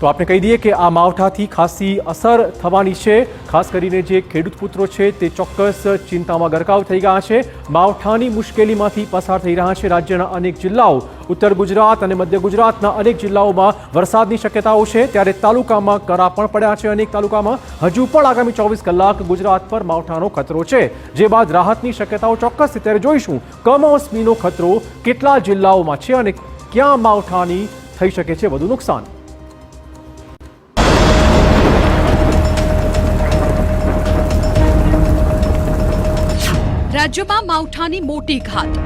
તો આપણે કહી દઈએ કે આ માવઠાથી ખાસી અસર થવાની છે. ખાસ કરીને જે ખેડૂત પુત્રો છે તે ચોક્કસ ચિંતામાં ગરકાવ થઈ ગયા છે. માવઠાની મુશ્કેલીમાંથી પસાર થઈ રહ્યા છે રાજ્યના અનેક જિલ્લાઓ. ઉત્તર ગુજરાત અને મધ્ય ગુજરાતના અનેક જિલ્લાઓમાં વરસાદની શક્યતાઓ છે. ત્યારે તાલુકામાં કરા પણ પડ્યા છે અનેક તાલુકામાં. હજુ પણ આગામી ચોવીસ કલાક ગુજરાત પર માવઠાનો ખતરો છે. જે બાદ રાહતની શક્યતાઓ ચોક્કસ ત્યારે જોઈશું. કમોસમીનો ખતરો કેટલા જિલ્લાઓમાં છે અને ક્યાં માવઠાની થઈ શકે છે વધુ નુકસાન? રાજ્યમાં માવઠાની મોટી ઘાત.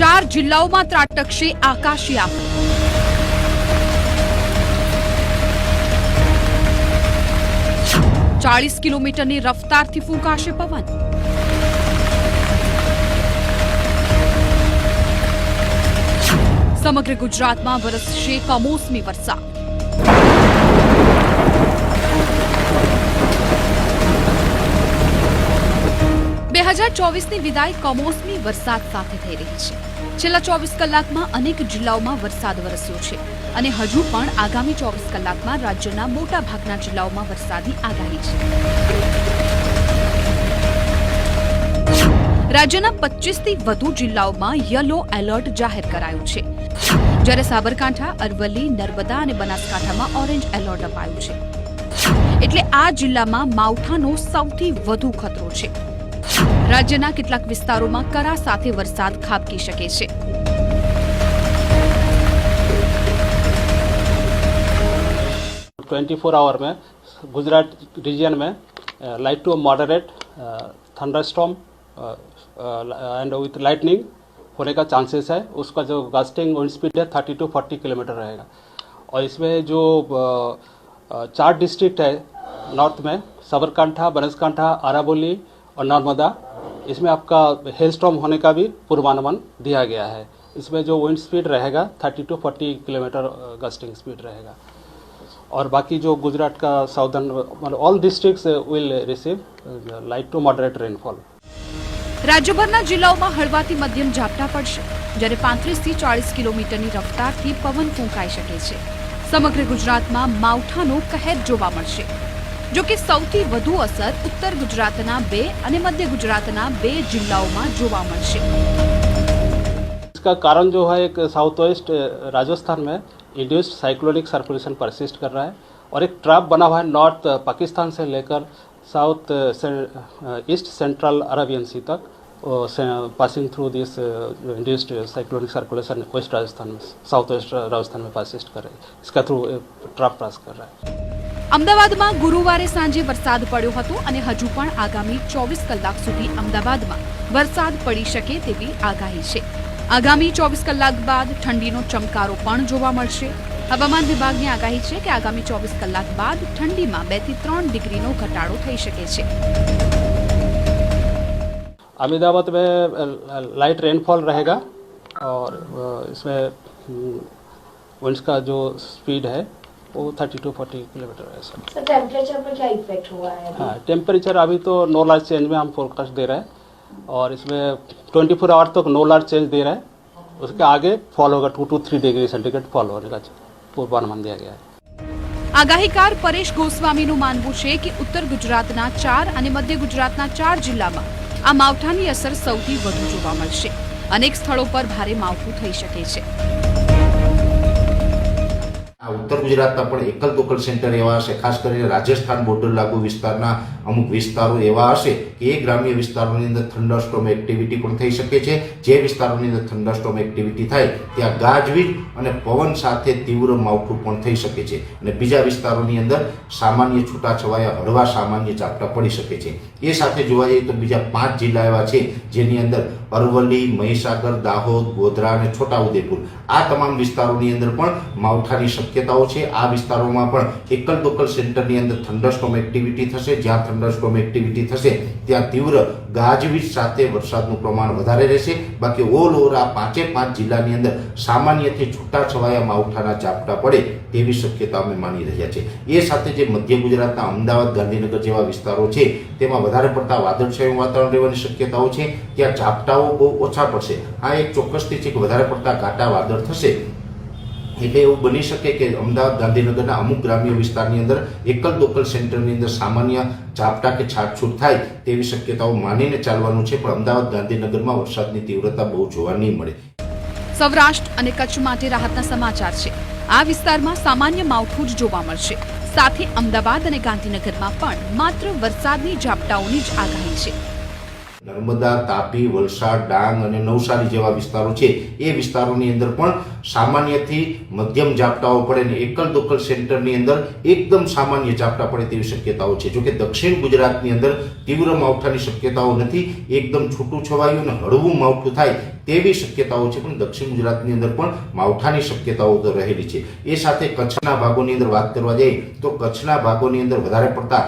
ચાર જિલ્લાઓમાં ત્રાટકશે આકાશી આફત. ચાળીસ કિલોમીટરની રફતારથી ફૂંકાશે પવન. સમગ્ર ગુજરાતમાં વરસશે કમોસમી વરસાદ. ચોવીસની વિદાય કમોસમી વરસાદ સાથે થઈ રહી છે. છેલ્લા ચોવીસ કલાકમાં અનેક જિલ્લાઓમાં વરસાદ વરસ્યો છે અને હજુ પણ આગામી ચોવીસ કલાકમાં રાજ્યના મોટા ભાગના જિલ્લાઓમાં વરસાદની આગાહી છે. રાજ્યના પચીસથી વધુ જિલ્લાઓમાં યલો એલર્ટ જાહેર કરાયું છે. જ્યારે સાબરકાંઠા, અરવલ્લી, નર્મદા અને બનાસકાંઠામાં ઓરેન્જ એલર્ટ અપાયું છે. એટલે આ જિલ્લામાં માવઠાનો સૌથી વધુ ખતરો છે. રાજ્યના કેટલાક વિસ્તારોમાં કરા સાથે વરસાદ ખાબકી શકે છે ट्वेंटी फोर आवर में गुजरात रीजन में light to moderate thunderstorm and with lightning होने का चांसेस है उसका जो गस्टिंग विंड स्पीड है थर्टी टू फोर्टी किलोमीटर रहेगा और इसमें जो अ, अ, चार डिस्ट्रिक्ट है नॉर्थ में साबरकांठा बनासकांठा अराबोली और नर्मदा इसमें आपका हेल स्टॉर्म होने का भी पूर्वानुमान दिया गया है इसमें जो विंड स्पीड रहेगा thirty to forty kilometre gusting speed रहेगा और बाकी जो गुजरात का साउदर्न मतलब all districts will receive light to moderate rainfall રાજ્યભરના જિલ્લાઓમાં હળવાથી મધ્યમ ઝાપટા પડશે જ્યારે પાંત્રીસથી ચાળીસ કિલોમીટરની રફતારથી પવન ફૂંકાઈ શકે છે સમગ્ર ગુજરાતમાં માવઠાનો કહેર જોવા મળશે જો કે સૌથી વધુ અસર ઉત્તર ગુજરાતના બે અને મધ્ય ગુજરાતના બે જિલ્લાઓમાં જોવા મળશે इसका कारण जो है एक साउथ वेस्ट राजस्थान में इंड्यूस्ड साइक्लोनिक सर्कुलेशन परसिस्ट कर रहा है और एक ट्रैप बना हुआ है नॉर्थ पाकिस्तान से लेकर south east central Arabian sea तक passing through this induced cyclonic circulation west Rajasthan में साउथ वेस्ट राजस्थान में परसिस्ट कर रहा है इसका थ्रू ट्रैप पास कर रहा है અમદાવાદમાં ગુરુવારે સાંજે વરસાદ પડ્યો હતો અને હજુ પણ આગામી ચોવીસ કલાક સુધી અમદાવાદમાં વરસાદ પડી શકે તેવી આગાહી છે આગામી ચોવીસ કલાક બાદ ઠંડીનો ચમકારો પણ જોવા મળશે હવામાન વિભાગની આગાહી છે કે આગામી ચોવીસ કલાક બાદ ઠંડીમાં બે થી ત્રણ ડિગ્રીનો ઘટાડો થઈ શકે છે अहमदाबाद में लाइट रेनफॉल रहेगा और अ, इसमें विंड्स का जो स्पीड है वो थर्टी टू फोर्टी किलोमीटर है सर सर टेम्परेचर पर क्या इफेक्ट हुआ है अभी? हाँ टेम्परेचर अभी तो नो लार्ज चेंज में हम फोरकास्ट दे रहे हैं और इसमें ट्वेंटी फोर आवर तक नो लार्ज चेंज दे रहे हैं उसके आगे फॉल होगा two to three degree centigrade fall होने का पूर्वानुमान दिया गया है આગાહીકાર પરેશ ગોસ્વામીનું માનવું છે કે ઉત્તર ગુજરાતના ચાર અને મધ્ય ગુજરાતના ચાર જિલ્લામાં આ માવઠાની અસર સૌથી વધુ જોવા મળશે અનેક સ્થળો પર ભારે માવઠું થઈ શકે છે આ ઉત્તર ગુજરાતના પણ એકલ દોકલ સેન્ટર એવા હશે, ખાસ કરીને રાજસ્થાન બોર્ડર લાગુ વિસ્તારના અમુક વિસ્તારો એવા હશે કે એ ગ્રામ્ય વિસ્તારોની અંદર થંડરસ્ટોમ એક્ટિવિટી પણ થઈ શકે છે. જે વિસ્તારોની અંદર થંડરસ્ટોમ એક્ટિવિટી થાય, ત્યાં ગાજવીજ અને પવન સાથે તીવ્ર માવઠું પણ થઈ શકે છે. અને બીજા વિસ્તારોની અંદર સામાન્ય છૂટાછવાયા હળવા સામાન્ય ઝાપટા પડી શકે છે. એ સાથે જોવા જઈએ તો બીજા પાંચ જિલ્લા એવા છે જેની અંદર અરવલ્લી, મહીસાગર, દાહોદ, ગોધરા અને છોટાઉદેપુર. આ તમામ વિસ્તારોની અંદર પણ માવઠાની શક્યતા શક્યતાઓ છે. આ વિસ્તારોમાં પણ એકલ દોકલ સેન્ટરની અંદર થંડરસ્ટોમ એક્ટિવિટી થશે. જ્યાં થંડરસ્ટોમ એક્ટિવિટી થશે, ત્યાં તીવ્ર ગાજવીજ સાથે વરસાદનું પ્રમાણ વધારે રહેશે. બાકી ઓલ ઓવર આ પાંચે પાંચ જિલ્લાની અંદર સામાન્યથી છૂટાછવાયા માવઠાના ઝાપટા પડે તેવી શક્યતા અમે માની રહ્યા છે એ સાથે જે મધ્ય ગુજરાતના અમદાવાદ, ગાંધીનગર જેવા વિસ્તારો છે, તેમાં વધારે પડતા વાદળછાયું વાતાવરણ રહેવાની શક્યતાઓ છે. ત્યાં ઝાપટાઓ બહુ ઓછા પડશે. આ એક ચોક્કસથી છે કે વધારે પડતા ઘાટા વાદળ થશે. એટલે એવું બની શકે કે અમદાવાદ ગાંધીનગરના અમુક ગ્રામ્ય વિસ્તારની અંદર એકલ દોકલ સેન્ટરની અંદર સામાન્ય ઝાપટા કે છાટછૂટ થાય તેવી શક્યતાઓ માનીને ચાલવાનું છે, પણ અમદાવાદ ગાંધીનગરમાં વરસાદની તીવ્રતા બહુ જોવા નહીં મળે. સૌરાષ્ટ્ર અને કચ્છ માટે રાહતના સમાચાર છે. આ વિસ્તારમાં સામાન્ય માવઠું જ જોવા મળશે. સાથે અમદાવાદ અને ગાંધીનગરમાં પણ માત્ર વરસાદની ઝાપટાઓની જ આગાહી છે. નર્મદા, તાપી, વલસાડ, ડાંગ અને નવસારી જેવા વિસ્તારો છે. એ વિસ્તારોની અંદર પણ સામાન્યથી મધ્યમ ઝાપટાઓ પડે ને એકલ દોકલ સેન્ટરની અંદર એકદમ સામાન્ય ઝાપટા પડે તેવી શક્યતાઓ છે. જોકે દક્ષિણ ગુજરાતની અંદર તીવ્ર માવઠાની શક્યતાઓ નથી. એકદમ છૂટું છવાયું અને હળવું માવઠું થાય તેવી શક્યતાઓ છે, પણ દક્ષિણ ગુજરાતની અંદર પણ માવઠાની શક્યતાઓ તો રહેલી છે. એ સાથે કચ્છના ભાગોની અંદર વાત કરવા જઈએ, તો કચ્છના ભાગોની અંદર વધારે પડતા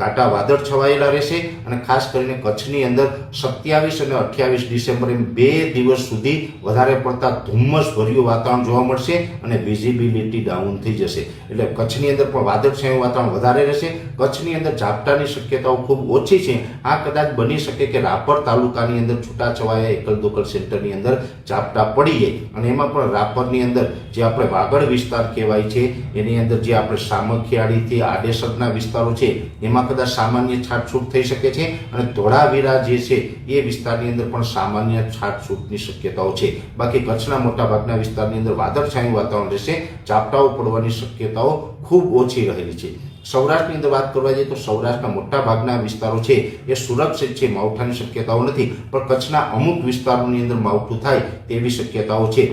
કાંટા વાદળ છવાયેલા રહેશે અને ખાસ કરીને કચ્છની અંદર સત્યાવીસ અને અઠ્યાવીસ ડિસેમ્બર એમ બે દિવસ સુધી વધારે પડતા ધુમ્મસ ભર્યું વાતાવરણ જોવા મળશે અને વિઝિબિલિટી ડાઉન થઈ જશે. એટલે કચ્છની અંદર પણ વાદળછાયું વાતાવરણ વધારે રહેશે. કચ્છની અંદર ઝાપટાની શક્યતાઓ ખૂબ ઓછી છે. આ કદાચ બની શકે કે રાપર તાલુકાની અંદર છૂટાછવાયા એકલ દોકલ સેન્ટરની અંદર ઝાપટા પડીએ અને એમાં પણ રાપરની અંદર જે આપણે વાગડ વિસ્તાર કહેવાય છે, એની અંદર જે આપણે સામખિયાળીથી આડેસરના વિસ્તારો છે, એમાં કદાચ સામાન્ય છાટછૂટ થઈ શકે છે અને ધોળાવીરા જે છે, એ વિસ્તારની અંદર પણ સામાન્ય છાટછૂટની શક્યતાઓ છે. બાકી કચ્છના મોટાભાગના વિસ્તારની અંદર વાદળછાયું વાતાવરણ રહેશે, ઝાપટાઓ પડવાની શક્યતાઓ ખૂબ ઓછી રહેલી છે. સૌરાષ્ટ્રની અંદર વાત કરવા જઈએ તો સૌરાષ્ટ્રના મોટા ભાગના વિસ્તારો છે, એ સુરક્ષિત છે માવઠાની શક્યતાઓ નથી, પણ કચ્છના અમુક વિસ્તારોની અંદર માવઠું થાય તેવી શક્યતાઓ છે.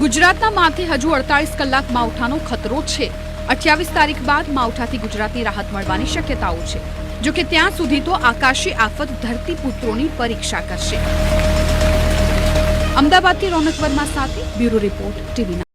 ગુજરાતના માથે હજુ અડતાલીસ કલાક માવઠાનો ખતરો છે. અઠ્યાવીસ તારીખ બાદ માવઠાથી ગુજરાતની રાહત મળવાની શક્યતાઓ છે. જો કે ત્યાં સુધી તો આકાશી આફત ધરતીપુત્રોની પરીક્ષા કરશે. અમદાવાદથી રોનક વર્મા સાથે બ્યુરો રિપોર્ટ, ટીવી